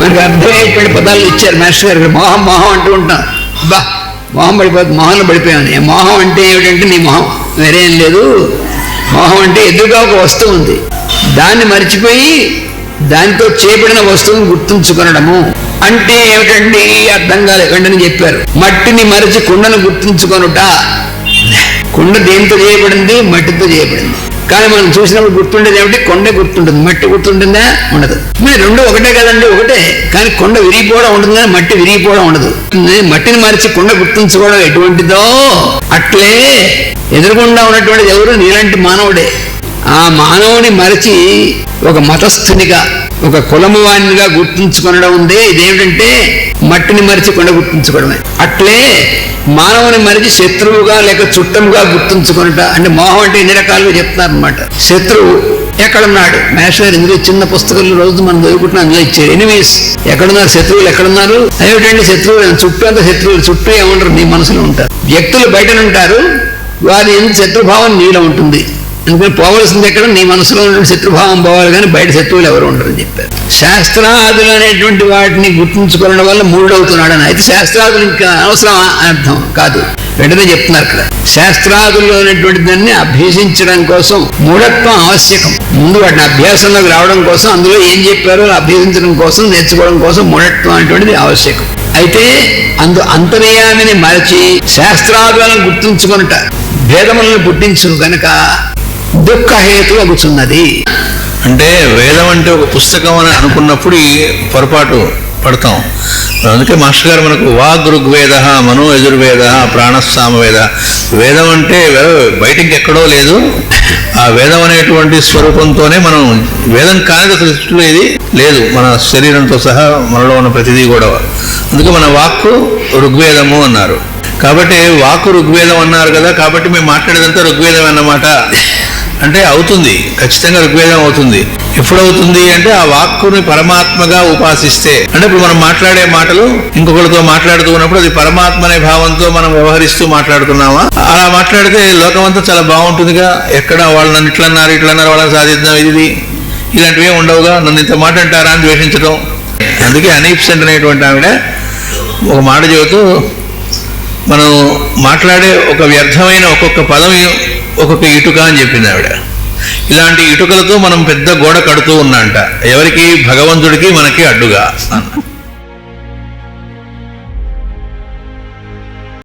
మనకు అర్థమయ్యేటువంటి పదాలు ఇచ్చారు మాస్టర్ గారు. మొహం మొహం అంటూ ఉంటాం. బా మొహం పడిపోతుంది మోహంలో పడిపోయాను. మొహం అంటే ఏమిటంటే నీ మొహం. వేరేం లేదు. మొహం అంటే ఎదురుగా ఒక వస్తువు ఉంది. దాన్ని మర్చిపోయి దానితో చేయబడిన వస్తువును గుర్తుంచుకొనడము. అంటే ఏమిటండి అర్థం కాలేకండి చెప్పారు. మట్టిని మరిచి కుండను గుర్తుంచుకొనుట. కుండ దేంతో చేయబడింది? మట్టితో చేయబడింది. కానీ మనం చూసినప్పుడు గుర్తుండేది ఏమిటి? కొండ గుర్తుంటుంది. మట్టి గుర్తుంటుందా? ఉండదు. మరి రెండు ఒకటే కదండి ఒకటే. కానీ కొండ విరిగిపోవడం ఉంటుంది కానీ మట్టి విరిగిపోవడం ఉండదు. మట్టిని మరిచి కొండ గుర్తుంచుకోవడం ఎటువంటిదో? అట్లే. ఎదురుకుండా ఉన్నటువంటిది ఎవరు? నీలాంటి మానవుడే. ఆ మానవుని మరచి ఒక మతస్థునిగా ఒక కులము వాణిగా గుర్తుంచుకొనడం ఉందే. ఇదేమిటంటే మట్టిని మరిచి కొండ గుర్తుంచుకోవడమే. అట్లే. మానవుని మనిషి శత్రువుగా లేక చుట్టముగా గుర్తుంచుకునట అంటే మోహం అంటే ఎన్ని రకాలుగా చెప్తున్నారనమాట శత్రువు ఎక్కడున్నాడు? మేషర్ ఇందులో చిన్న పుస్తకాలు రోజు మనం చదువుకుంటున్నాం అందులో ఇచ్చారు. ఎనిమీస్ ఎక్కడున్నారు? శత్రువులు ఎక్కడున్నారు? ఏమిటంటే శత్రువులు చుట్టూ అంతా శత్రువులు చుట్టూ ఏమంటారు? నీ మనసులో ఉంటారు. వ్యక్తులు బయటనే ఉంటారు. వారి ఎందుకు శత్రుభావం నీలో ఉంటుంది. అందుకని పోవలసింది ఎక్కడ? నీ మనసులో ఉన్న శత్రుభావం పోవాలి కానీ బయట శత్రువులు ఎవరు ఉండరని చెప్పారు. శాస్త్రాదులు అనేటువంటి వాటిని గుర్తుంచుకోవడం వల్ల మూడవుతున్నాడు అని అయితే శాస్త్రాదులు ఇంకా అవసరం అని అర్థం కాదు. వెంటనే చెప్తున్నారు ఇక్కడ. శాస్త్రాదులు అనేటువంటి దాన్ని అభ్యసించడం కోసం మూఢత్వం ఆవశ్యకం. ముందు వాటిని అభ్యాసంలోకి రావడం కోసం అందులో ఏం చెప్పారో అభ్యసించడం కోసం నేర్చుకోవడం కోసం మూఢత్వం అనేటువంటిది ఆవశ్యకం. అయితే అందు అంతర్యామిని మరచి శాస్త్రాదులను గుర్తుంచుకొనుట భేదములను పుట్టించు గనక దుఃఖహేతు అగుచున్నది. అంటే వేదం అంటే ఒక పుస్తకం అని అనుకున్నప్పుడు ఈ పొరపాటు పడతాం. అందుకే మాస్టర్ గారు మనకు వాగ్ ఋగ్వేద మనో యజుర్వేద ప్రాణస్సామవేద వేదం అంటే బయటికి ఎక్కడో లేదు. ఆ వేదం అనేటువంటి స్వరూపంతోనే మనం వేదం కానిది సృష్టిలో ఇది లేదు. మన శరీరంతో సహా మనలో ఉన్న ప్రతిదీ కూడా. అందుకే మన వాక్కు ఋగ్వేదము అన్నారు. కాబట్టి వాక్కు ఋగ్వేదం అన్నారు కదా కాబట్టి మేము మాట్లాడేదంతా ఋగ్వేదం అన్నమాట. అంటే అవుతుంది ఖచ్చితంగా ఋగ్వేదం అవుతుంది. ఎప్పుడవుతుంది అంటే ఆ వాక్కుని పరమాత్మగా ఉపాసిస్తే. అంటే ఇప్పుడు మనం మాట్లాడే మాటలు ఇంకొకరితో మాట్లాడుతూ ఉన్నప్పుడు అది పరమాత్మ అనే భావంతో మనం వ్యవహరిస్తూ మాట్లాడుతున్నామా? అలా మాట్లాడితే లోకం అంతా చాలా బాగుంటుందిగా. ఎక్కడ వాళ్ళు నన్ను ఇట్లా అన్నారు ఇట్లా అన్నారు వాళ్ళని సాధిద్దాం ఇది ఇలాంటివి ఏమి ఉండవుగా. నన్ను ఇంత మాట అంటారా అని ద్వేషించడం అందుకే అనీప్సెంట్ అనేటువంటి ఆవిడ ఒక మాట చెబుతూ మనం మాట్లాడే ఒక వ్యర్థమైన ఒక్కొక్క పదం ఒక్కొక్క ఇటుక అని చెప్పింది ఆవిడ. ఇలాంటి ఇటుకలతో మనం పెద్ద గోడ కడుతూ ఉన్నంట. ఎవరికి? భగవంతుడికి మనకి అడ్డుగా. అన్న